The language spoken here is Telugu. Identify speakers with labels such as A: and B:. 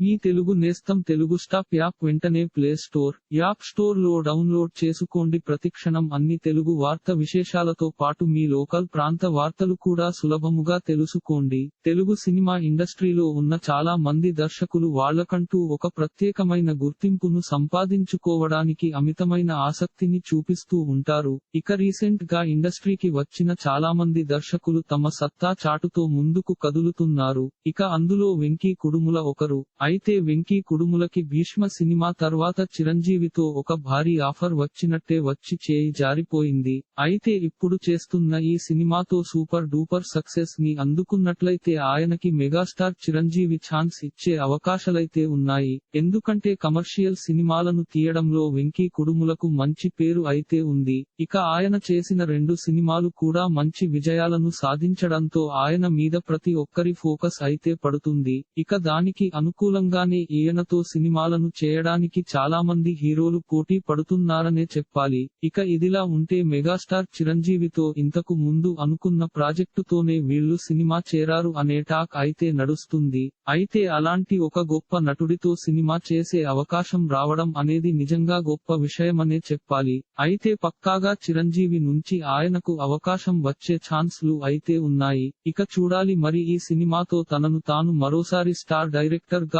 A: మీ తెలుగు నేస్తం తెలుగు స్టాప్ యాప్ వెంటనే ప్లే స్టోర్ యాప్ స్టోర్లో డౌన్లోడ్ చేసుకోండి. ప్రతిక్షణం అన్ని తెలుగు వార్త విశేషాలతో పాటు మీ లోకల్ ప్రాంత వార్తలు కూడా సులభముగా తెలుసుకోండి. తెలుగు సినిమా ఇండస్ట్రీలో ఉన్న చాలా మంది దర్శకులు వాళ్ళకంటూ ఒక ప్రత్యేకమైన గుర్తింపును సంపాదించుకోవడానికి అమితమైన ఆసక్తిని చూపిస్తూ ఉంటారు. ఇక రీసెంట్గా ఇండస్ట్రీకి వచ్చిన చాలా మంది దర్శకులు తమ సత్తా చాటుతో ముందుకు కదులుతున్నారు. ఇక అందులో వెంకీ కుడుముల ఒకరు అయితే వెంకీ కుడుములకి భీష్మ సినిమా తర్వాత చిరంజీవితో ఒక భారీ ఆఫర్ వచ్చినట్టే వచ్చి చేయి జారిపోయింది. అయితే ఇప్పుడు చేస్తున్న ఈ సినిమాతో సూపర్ డూపర్ సక్సెస్ని అందుకున్నట్లయితే ఆయనకి మెగాస్టార్ చిరంజీవి ఛాన్స్ ఇచ్చే అవకాశాలైతే ఉన్నాయి. ఎందుకంటే కమర్షియల్ సినిమాలను తీయడంలో వెంకీ కుడుములకు మంచి పేరు అయితే ఉంది. ఇక ఆయన చేసిన రెండు సినిమాలు కూడా మంచి విజయాలను సాధించడంతో ఆయన మీద ప్రతి ఒక్కరి ఫోకస్ అయితే పడుతుంది. ఇక దానికి అనుకూల మూలంగానే ఈయనతో సినిమాలను చేయడానికి చాలా మంది హీరోలు పోటీ పడుతున్నారనే చెప్పాలి. ఇక ఇదిలా ఉంటే మెగాస్టార్ చిరంజీవితో ఇంతకు ముందు అనుకున్న ప్రాజెక్టుతోనే వీళ్ళు సినిమా చేరారు అనే టాక్ అయితే నడుస్తుంది. అయితే అలాంటి ఒక గొప్ప నటుడితో సినిమా చేసే అవకాశం రావడం అనేది నిజంగా గొప్ప విషయమనే చెప్పాలి. అయితే పక్కాగా చిరంజీవి నుంచి ఆయనకు అవకాశం వచ్చే ఛాన్స్లు అయితే ఉన్నాయి. ఇక చూడాలి మరి ఈ సినిమాతో తనను తాను మరోసారి స్టార్ డైరెక్టర్గా